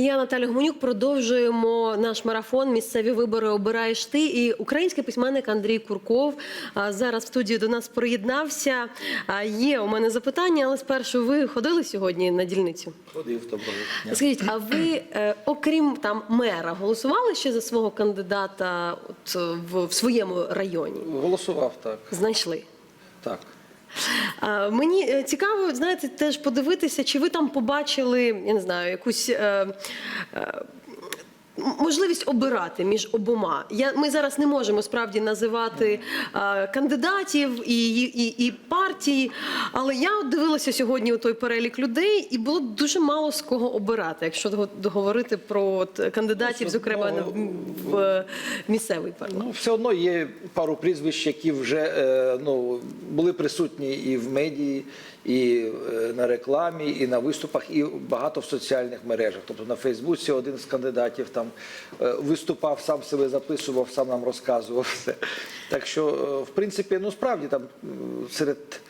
Я Наталя Гуменюк. Продовжуємо наш марафон. Місцеві вибори обираєш ти. І український письменник Андрій Курков зараз в студію до нас приєднався. Є у мене запитання, але спершу ви ходили сьогодні на дільницю? Ходив дня. Скажіть, а ви, е, окрім там мера, голосували ще за свого кандидата от, в, в своєму районі? Голосував так. Знайшли? Так. Мені е, цікаво, знаєте, теж подивитися, чи ви там побачили, я не знаю, якусь. Можливість обирати між обома. Я, ми зараз не можемо справді називати е, кандидатів і, і, і партії, але я от дивилася сьогодні у той перелік людей, і було дуже мало з кого обирати, якщо говорити про от, кандидатів, зокрема ну, в, в місцевий парламент. Ну, все одно є пару прізвищ, які вже е, ну, були присутні і в медії, і е, на рекламі, і на виступах, і багато в соціальних мережах. Тобто на Фейсбуці один з кандидатів там е, виступав, сам себе записував, сам нам розказував все. Так що, е, в принципі, ну справді там серед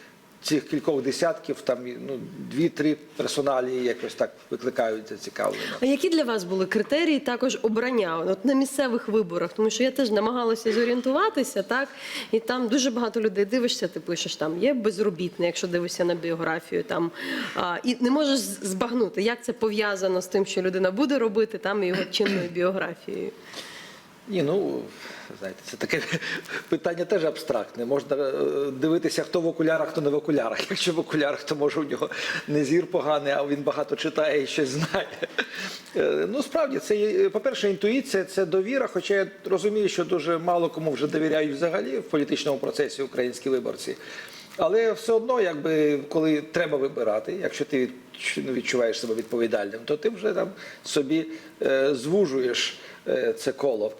цих кількох десятків, там ну, дві-три персоналії якось так викликають зацікавлення. А які для вас були критерії також обрання от на місцевих виборах? Тому що я теж намагалася зорієнтуватися, так і там дуже багато людей дивишся. Ти пишеш там є безробітний, якщо дивишся на біографію, там а, і не можеш збагнути, як це пов'язано з тим, що людина буде робити там його чинною біографією. Ні, ну знаєте, це таке питання теж абстрактне. Можна е, дивитися, хто в окулярах, хто не в окулярах. Якщо в окулярах, то може у нього не зір поганий, а він багато читає і щось знає. Е, Ну, справді, це по-перше, інтуїція, це довіра. Хоча я розумію, що дуже мало кому вже довіряють взагалі в політичному процесі українські виборці. Але все одно, якби коли треба вибирати, якщо ти ну, відчуваєш себе відповідальним, то ти вже там собі е, звужуєш це коло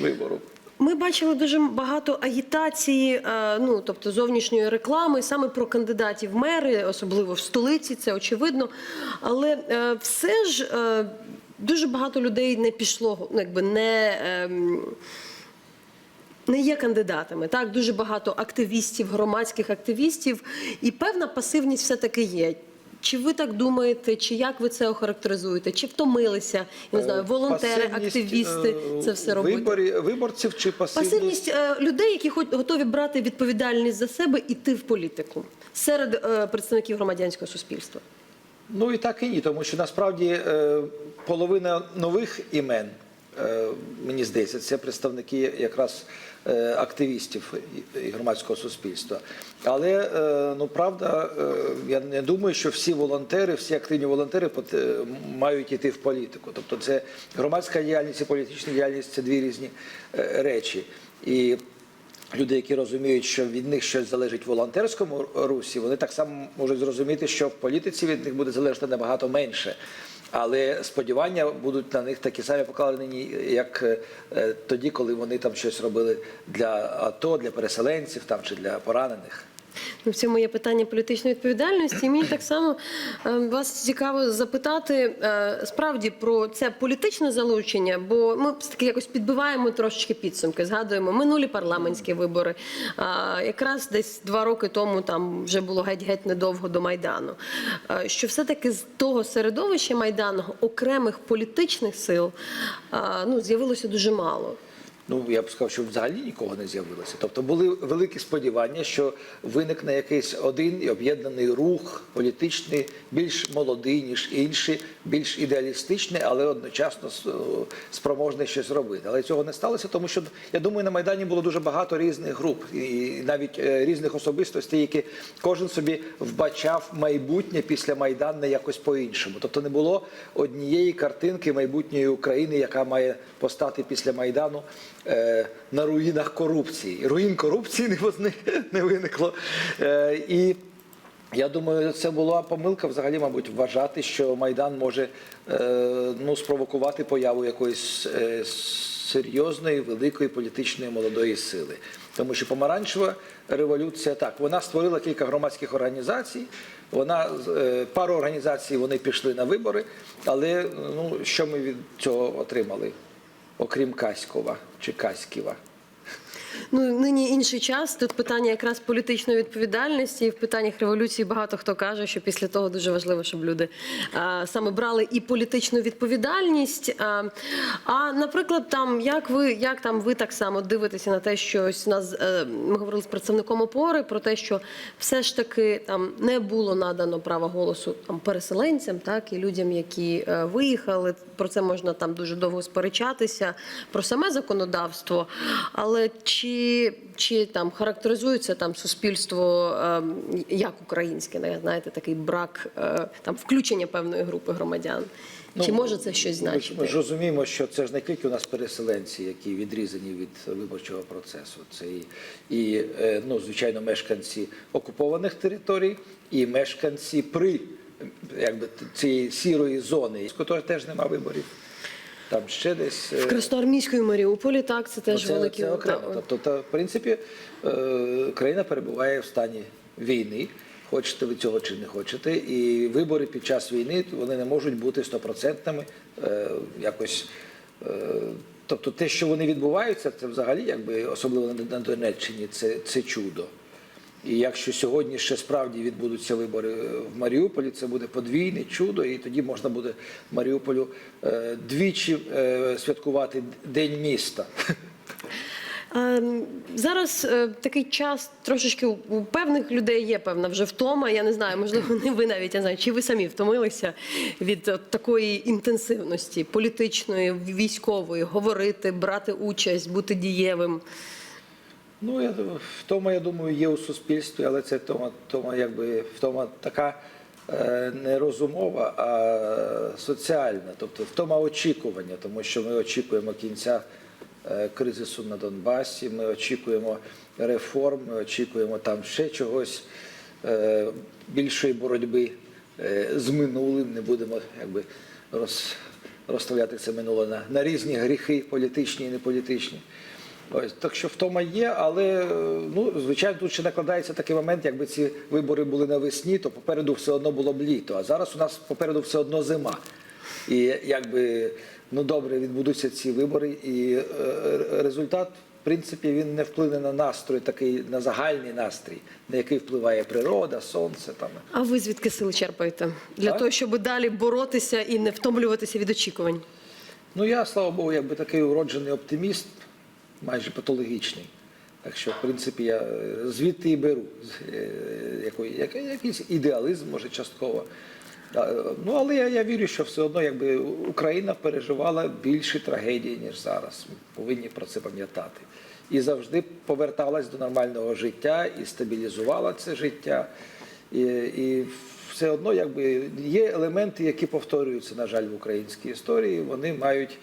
вибору. Ми бачили дуже багато агітації, е, ну тобто зовнішньої реклами, саме про кандидатів в мери, особливо в столиці, це очевидно. Але е, все ж е, дуже багато людей не пішло, ну якби не. ем, не є кандидатами. Так, дуже багато активістів, громадських активістів, і певна пасивність все-таки є. Чи ви так думаєте, чи як ви це охарактеризуєте? Чи втомилися? Я не знаю, волонтери, Пасивність, активісти е, це все робити? Виборі, виборців чи пасивність? Пасивність е, людей, які хоч готові брати відповідальність за себе, іти в політику серед е, представників громадянського суспільства. Ну і так і ні, тому що насправді е, половина нових імен, е, мені здається, це представники якраз активістів і- громадського суспільства. Але е, ну правда, е, я не думаю, що всі волонтери, всі активні волонтери е, мають йти в політику. Тобто, це громадська діяльність і політична діяльність це дві різні е, речі. І Люди, які розуміють, що від них щось залежить в волонтерському русі, вони так само можуть зрозуміти, що в політиці від них буде залежати набагато менше. Але сподівання будуть на них такі самі покладені, як е, тоді, коли вони там щось робили для АТО, для переселенців там чи для поранених. Ну, в цьому є питання політичної відповідальності. І мені так само е, вас цікаво запитати е, справді про це політичне залучення, бо ми все-таки якось підбиваємо трошечки підсумки. Згадуємо минулі парламентські вибори. Якраз десь два роки тому там вже було геть-геть недовго до майдану. Е, Що все-таки з того середовища майданого окремих політичних сил ну, з'явилося дуже мало. Ну я б сказав, що взагалі нікого не з'явилося. Тобто були великі сподівання, що виникне якийсь один і об'єднаний рух політичний, більш молодий, ніж інші, більш ідеалістичний, але одночасно спроможний щось робити. Але цього не сталося, тому що я думаю, на майдані було дуже багато різних груп і навіть е, різних особистостей, які кожен собі вбачав майбутнє після майдану якось по-іншому. Тобто не було однієї картинки майбутньої України, яка має постати після майдану на руїнах корупції. Руїн корупції не, возни- не виникло. Е, і я думаю, це була помилка взагалі, мабуть, вважати, що Майдан може е, ну, спровокувати появу якоїсь е, серйозної, великої політичної молодої сили. Тому що помаранчева революція так, вона створила кілька громадських організацій. Вона е, пару організацій вони пішли на вибори, але ну, що ми від цього отримали, окрім Каськова чи Каськіва? Ну нині інший час. Тут питання якраз політичної відповідальності. І в питаннях революції багато хто каже, що після того дуже важливо, щоб люди а, саме брали і політичну відповідальність. А, а наприклад, там як ви як там ви так само дивитеся на те, що ось нас е, ми говорили з представником опори про те, що все ж таки там не було надано права голосу там переселенцям, так і людям, які е, виїхали. Про це можна там дуже довго сперечатися про саме законодавство. Але чи, чи чи там характеризується там суспільство е, як українське, знаєте, такий брак е, там включення певної групи громадян? чи може це щось Ну, значити? Ми ж розуміємо, що це ж не тільки у нас переселенці, які відрізані від виборчого процесу. Це і, і е, ну, звичайно, мешканці окупованих територій, і мешканці при якби, цієї сірої зони, з якої теж нема виборів. Там ще десь. е, В Красноармійської Маріуполі так це теж Ну, це, великі це окремо. та- Тобто, та, в принципі, е, країна перебуває в стані війни. Хочете ви цього чи не хочете, і вибори під час війни вони не можуть бути стопроцентними. Е, якось, тобто, те, що вони відбуваються, це взагалі, якби особливо на, на Донеччині, це, це чудо. І якщо сьогодні ще справді відбудуться вибори в Маріуполі, це буде подвійне чудо, і тоді можна буде Маріуполю е, двічі е, святкувати День міста. Зараз е, такий час трошечки у- певних людей є певна вже втома. Я не знаю, можливо, не ви навіть я знаю, чи ви самі втомилися від такої інтенсивності політичної, військової, говорити, брати участь, бути дієвим. Ну, я втома, я думаю, є у суспільстві, але це втома, втома якби втома така е, не розумова, а соціальна, тобто втома очікування, тому що ми очікуємо кінця е, кризису на Донбасі, ми очікуємо реформ, ми очікуємо там ще чогось е, більшої боротьби е, з минулим. Не будемо якби роз, розставляти це минуле на, на різні гріхи, політичні і неполітичні. Ось так що втома є, але е, ну звичайно тут ще накладається такий момент, якби ці вибори були навесні, то попереду все одно було б літо. А зараз у нас попереду все одно зима. І якби ну добре відбудуться ці вибори, і е, результат, в принципі, він не вплине на настрой, такий на загальний настрій, на який впливає природа, сонце там. А ви звідки сили черпаєте для Так? того, щоб далі боротися і не втомлюватися від очікувань? Ну я, слава Богу, якби такий уроджений оптиміст, майже патологічний. Так що, в принципі, я е, звідти і беру е, якийсь ідеалізм, може, частково. Е, Ну, але я, я вірю, що все одно якби Україна переживала більші трагедії, ніж зараз. Ми повинні про це пам'ятати. І завжди поверталась до нормального життя і стабілізувала це життя. І, і все одно якби є елементи, які повторюються, на жаль, в українській історії. Вони мають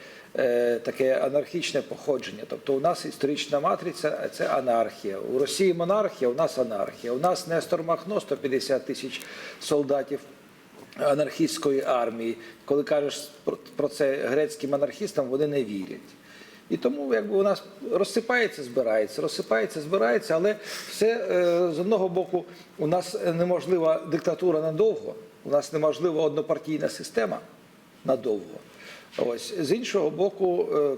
таке анархічне походження. Тобто у нас історична матриця це анархія. У Росії монархія, у нас анархія. У нас Нестор Махно 150 тисяч солдатів анархістської армії. Коли кажеш про- про це грецьким анархістам, вони не вірять. І тому якби у нас розсипається, збирається, розсипається, збирається, але все е, з одного боку у нас неможлива диктатура надовго, у нас неможлива однопартійна система надовго. Ось з іншого боку, е,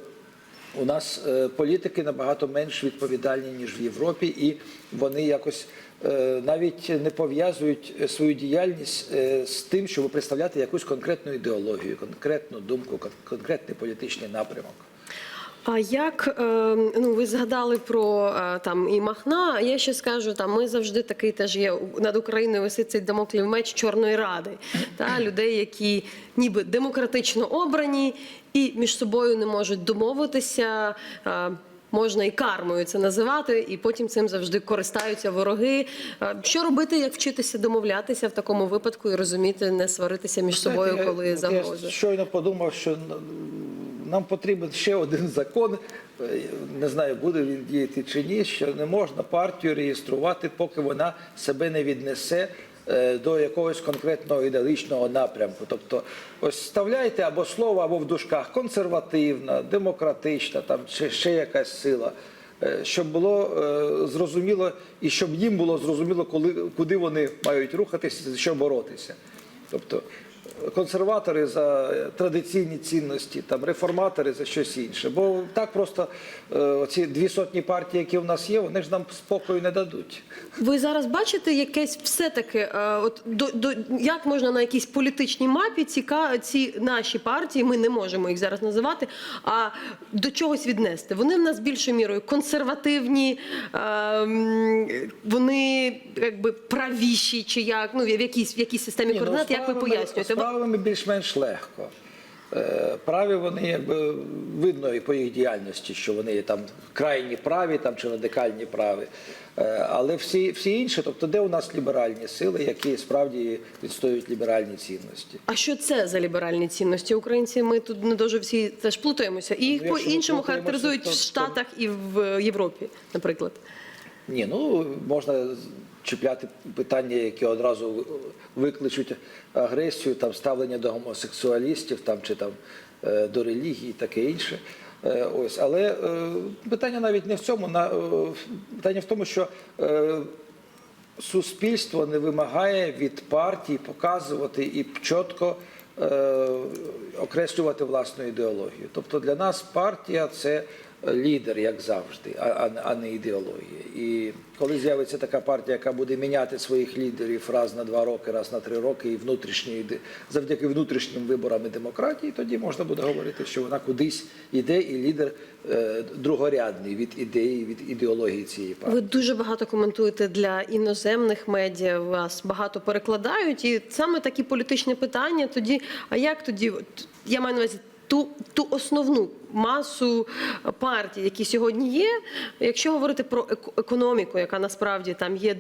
у нас е, політики набагато менш відповідальні ніж в Європі, і вони якось е, навіть не пов'язують свою діяльність з тим, щоб представляти якусь конкретну ідеологію, конкретну думку, конкретний політичний напрямок. А як е, ну ви згадали про е, там і Махна? Я ще скажу, там ми завжди такий теж є над Україною висить цей дамоклів меч Чорної Ради, та людей, які ніби демократично обрані і між собою не можуть домовитися. Е, Можна і кармою це називати, і потім цим завжди користаються вороги. Е, Що робити, як вчитися домовлятися в такому випадку і розуміти, не сваритися між собою, коли от загрози? Я щойно подумав, що нам потрібен ще один закон. Не знаю, буде він діяти чи ні, що не можна партію реєструвати, поки вона себе не віднесе е, до якогось конкретного ідеологічного напрямку. Тобто, ось вставляйте або слово, або в дужках консервативна, демократична, там чи ще якась сила. е, Щоб було е, зрозуміло, і щоб їм було зрозуміло, коли куди вони мають рухатися, за що боротися. Тобто консерватори за традиційні цінності, там реформатори за щось інше. Бо так просто е, оці дві сотні партій, які в нас є, вони ж нам спокою не дадуть. Ви зараз бачите якесь все-таки, е, от до, до як можна на якійсь політичній мапі ці, ці наші партії, ми не можемо їх зараз називати, а до чогось віднести. Вони в нас більшою мірою консервативні, е, вони якби правіші, чи як ну в якійсь в якійсь системі ну, координат, як ви пояснюєте? Ви- більш-менш легко. Е, Праві вони якби видно і по їх діяльності, що вони там крайні праві там, чи радикальні праві. Е, Але всі, всі інші, тобто де у нас ліберальні сили, які справді відстоюють ліберальні цінності. А що це за ліберальні цінності? Українці ми тут не дуже всі теж плутаємося. І їх Ну, по-іншому характеризують то- в Штатах і в Європі, наприклад. Ні, ну можна чіпляти питання, які одразу викличуть агресію, там ставлення до гомосексуалістів, там чи там е, до релігії, таке інше. Е, Ось, але е, питання навіть не в цьому. На питання в тому, що суспільство не вимагає від партій показувати і чітко окреслювати власну ідеологію. Тобто для нас партія це лідер, як завжди, а, а, не ідеологія. І коли з'явиться така партія, яка буде міняти своїх лідерів раз на два роки, раз на три роки, і внутрішньої завдяки внутрішнім виборам і демократії, тоді можна буде говорити, що вона кудись іде, і лідер е, другорядний від ідеї, від ідеології цієї партії. Ви дуже багато коментуєте для іноземних медіа. Вас багато перекладають, і саме такі політичні питання. Тоді, а як тоді? Я маю на увазі ту, ту основну масу партій, які сьогодні є. Якщо говорити про економіку, яка насправді там є.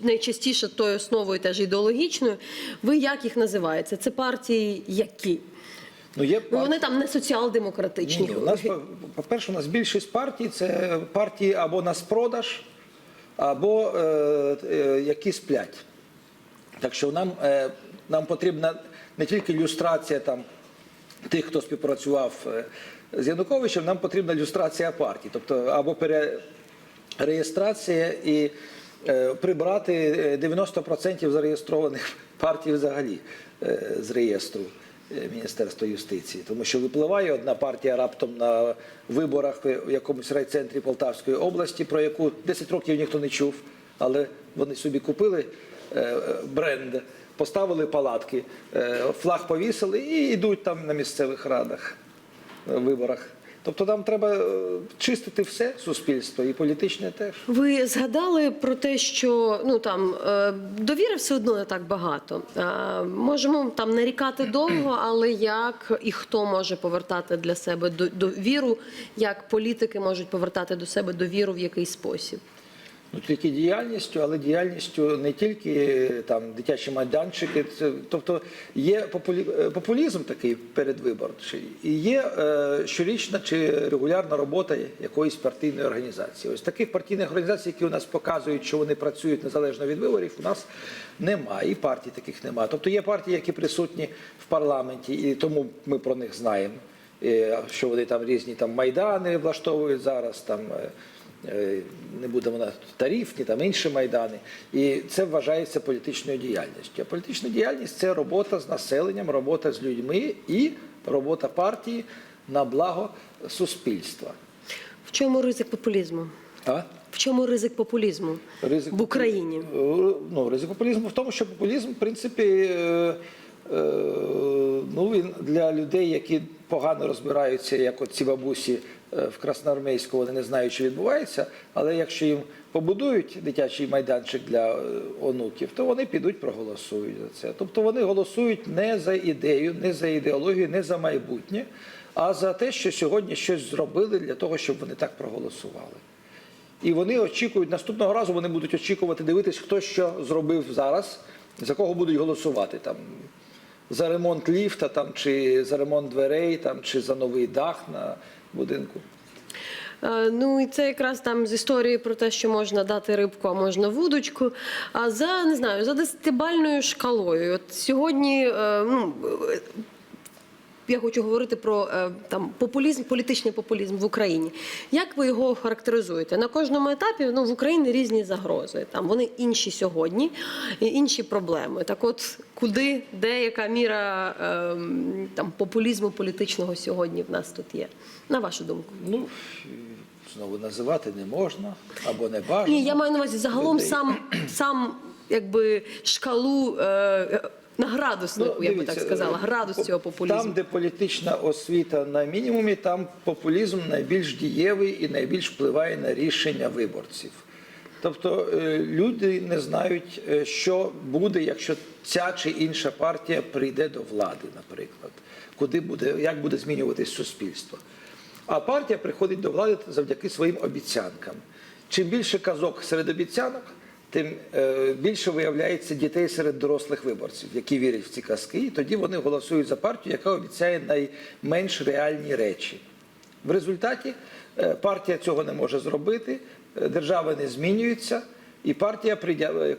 Найчастіше тою основою теж ідеологічною, ви як їх називаєте? Це партії які? Ну, є Ну, вони там не соціал-демократичні. Ні, у нас, по- по-перше, у нас більшість партій це партії або на спродаж, або е, е, які сплять. Так що нам, е, нам потрібна не тільки люстрація там, тих, хто співпрацював е, з Януковичем, нам потрібна люстрація партій. Тобто або перереєстрація і е, прибрати е, 90% зареєстрованих партій взагалі е, з реєстру. е, Міністерства юстиції, тому що випливає одна партія раптом на виборах в якомусь райцентрі Полтавської області, про яку 10 років ніхто не чув, але вони собі купили е, бренд, поставили палатки, е, флаг повісили і йдуть там на місцевих радах, е, виборах. Тобто нам треба е, чистити все суспільство і політичне теж. Ви згадали про те, що ну там е, довіри все одно не так багато. Е, Можемо там нарікати довго, але як і хто може повертати для себе до- довіру, як політики можуть повертати до себе довіру в який спосіб? Ну, тільки діяльністю, але діяльністю не тільки е, там дитячі майданчики. Це, тобто є популі, е, популізм такий передвиборчий, і є е, щорічна чи регулярна робота якоїсь партійної організації. Ось таких партійних організацій, які у нас показують, що вони працюють незалежно від виборів, у нас немає. І партій таких немає. Тобто є партії, які присутні в парламенті, і тому ми про них знаємо. е, Що вони там різні там майдани влаштовують зараз, там не будемо на тарифні, там інші майдани. І це вважається політичною діяльністю. А політична діяльність це робота з населенням, робота з людьми і робота партії на благо суспільства. В чому ризик популізму? А? В чому ризик популізму Ризик в Україні? Е, Ну, ризик популізму в тому, що популізм, в принципі, е, е, ну, він для людей, які погано розбираються, як от ці бабусі е, в Красноармейську, вони не знають, що відбувається, але якщо їм побудують дитячий майданчик для е, онуків, то вони підуть проголосують за це. Тобто вони голосують не за ідею, не за ідеологію, не за майбутнє, а за те, що сьогодні щось зробили для того, щоб вони так проголосували. І вони очікують, наступного разу вони будуть очікувати, дивитись, хто що зробив зараз, за кого будуть голосувати. Там, за ремонт ліфта, там, чи за ремонт дверей, там, чи за новий дах на будинку. Е, Ну і це якраз там з історії про те, що можна дати рибку, а можна вудочку. А за не знаю, за десятибальною шкалою. От сьогодні е, ну, я хочу говорити про е, там популізм, політичний популізм в Україні. Як ви його характеризуєте? На кожному етапі ну, в Україні різні загрози. Там вони інші сьогодні, і інші проблеми. Так, от куди, де яка міра ем, там популізму політичного сьогодні в нас тут є? На вашу думку? Ну, знову називати не можна або не бажано. Ні, я маю на увазі загалом людей. сам сам якби шкалу е, на градуснику, я би так Ну, сказала, градус цього популізму. Там, де політична освіта на мінімумі, там популізм найбільш дієвий і найбільш впливає на рішення виборців. Тобто е, люди не знають, е, що буде, якщо ця чи інша партія прийде до влади, наприклад, куди буде, як буде змінюватись суспільство. А партія приходить до влади завдяки своїм обіцянкам. Чим більше казок серед обіцянок, тим е, більше виявляється дітей серед дорослих виборців, які вірять в ці казки, і тоді вони голосують за партію, яка обіцяє найменш реальні речі. В результаті е, партія цього не може зробити, е, держава не змінюється, і партія,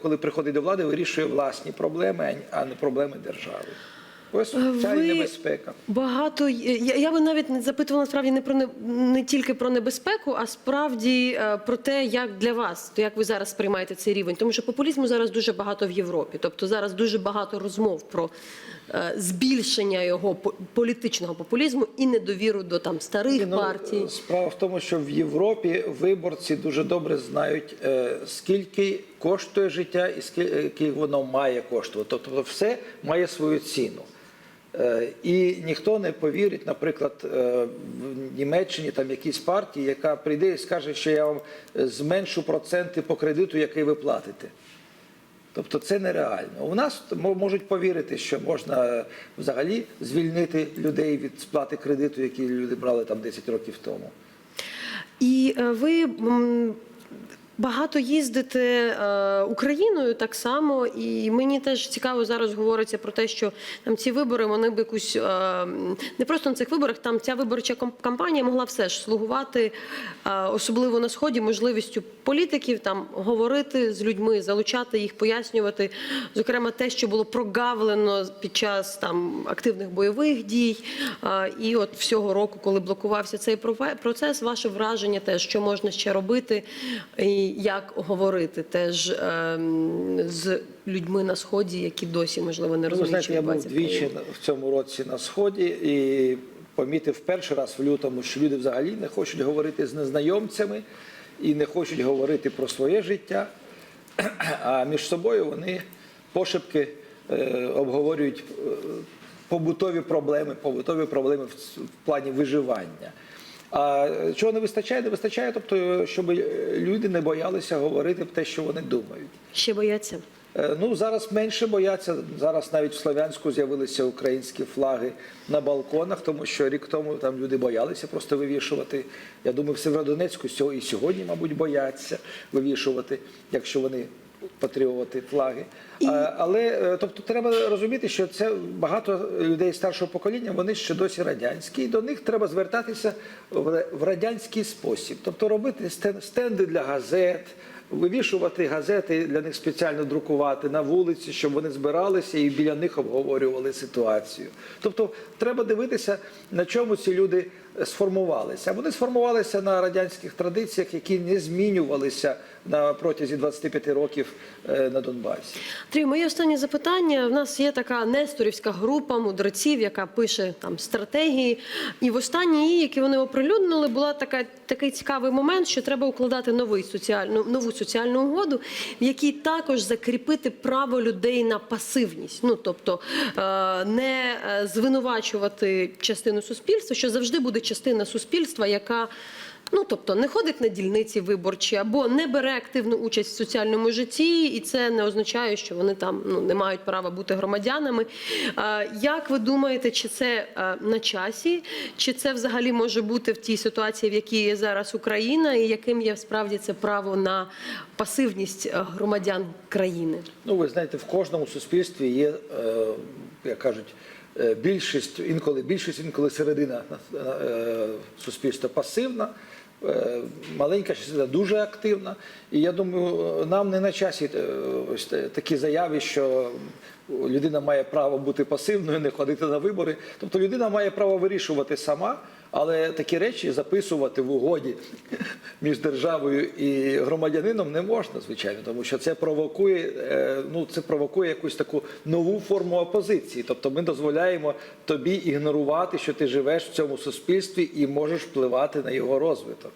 коли приходить до влади, вирішує власні проблеми, а не проблеми держави. Ось ця і Ви небезпека. Багато я, я би навіть не запитувала справді не про не, не тільки про небезпеку, а справді е, про те, як для вас, то як ви зараз сприймаєте цей рівень. Тому що популізму зараз дуже багато в Європі. Тобто зараз дуже багато розмов про е, збільшення його по- політичного популізму і недовіру до там старих Ну, партій. Справа в тому, що в Європі виборці дуже добре знають, е, скільки коштує життя і скільки воно має коштувати. Тобто все має свою ціну. Е, І ніхто не повірить, наприклад, е, в Німеччині там якійсь партії, яка прийде і скаже, що я вам е, зменшу проценти по кредиту, який ви платите. Тобто це нереально. У нас можуть повірити, що можна взагалі звільнити людей від сплати кредиту, який люди брали там 10 років тому. І ви багато їздите е, Україною так само, і мені теж цікаво зараз говориться про те, що там ці вибори вони б якусь е, не просто на цих виборах, там ця виборча кам- кампанія могла все ж слугувати, е, особливо на сході, можливістю політиків там говорити з людьми, залучати їх, пояснювати, зокрема, те, що було прогавлено під час там активних бойових дій. І от всього року, коли блокувався цей процес, ваше враження теж, що можна ще робити, і як говорити теж ем, з людьми на сході, які досі можливо не Ну, розуміють, знаєте, я був двічі в цьому році на сході і помітив перший раз в лютому, що люди взагалі не хочуть говорити з незнайомцями і не хочуть говорити про своє життя, а між собою вони пошепки е, обговорюють е, побутові проблеми, побутові проблеми в плані виживання. А чого не вистачає? Не вистачає, тобто, щоб люди не боялися говорити те, що вони думають. Ще бояться. Е, Ну зараз менше бояться. Зараз навіть в Слов'янську з'явилися українські флаги на балконах, тому що рік тому там люди боялися просто вивішувати. Я думаю, в Северодонецьку і сьогодні, мабуть, бояться вивішувати, якщо вони патріоти флаги. А, Але е, тобто треба розуміти, що це багато людей старшого покоління, вони ще досі радянські, і до них треба звертатися в радянський спосіб, тобто робити стен- стенди для газет вивішувати газети для них спеціально друкувати на вулиці, щоб вони збиралися і біля них обговорювали ситуацію. Тобто треба дивитися, на чому ці люди сформувалися. Вони сформувалися на радянських традиціях, які не змінювалися на протязі 25 років е, на Донбасі. Андрій, моє останнє запитання. В нас є така несторівська група мудреців, яка пише там стратегії. І в останній які вони оприлюднили, була така такий цікавий момент, що треба укладати новий соціальну нову соціальну угоду, в якій також закріпити право людей на пасивність. Ну тобто е, не е, звинувачувати частину суспільства, що завжди буде частина суспільства, яка Ну, тобто не ходить на дільниці виборчі або не бере активну участь в соціальному житті, і це не означає, що вони там ну не мають права бути громадянами. Як ви думаєте, чи це на часі, чи це взагалі може бути в тій ситуації, в якій є зараз Україна, і яким є справді це право на пасивність е, громадян країни? Ну, ви знаєте, в кожному суспільстві є, е, як кажуть, е, більшість, інколи більшість, інколи середина суспільства пасивна, Маленька частина дуже активна, і я думаю, нам не на часі е, ось такі заяви, що людина має право бути пасивною, не ходити на вибори. Тобто людина має право вирішувати сама, але такі речі записувати в угоді між державою і громадянином не можна, звичайно, тому що це провокує, е, ну це провокує якусь таку нову форму опозиції. Тобто ми дозволяємо тобі ігнорувати, що ти живеш в цьому суспільстві і можеш впливати на його розвиток.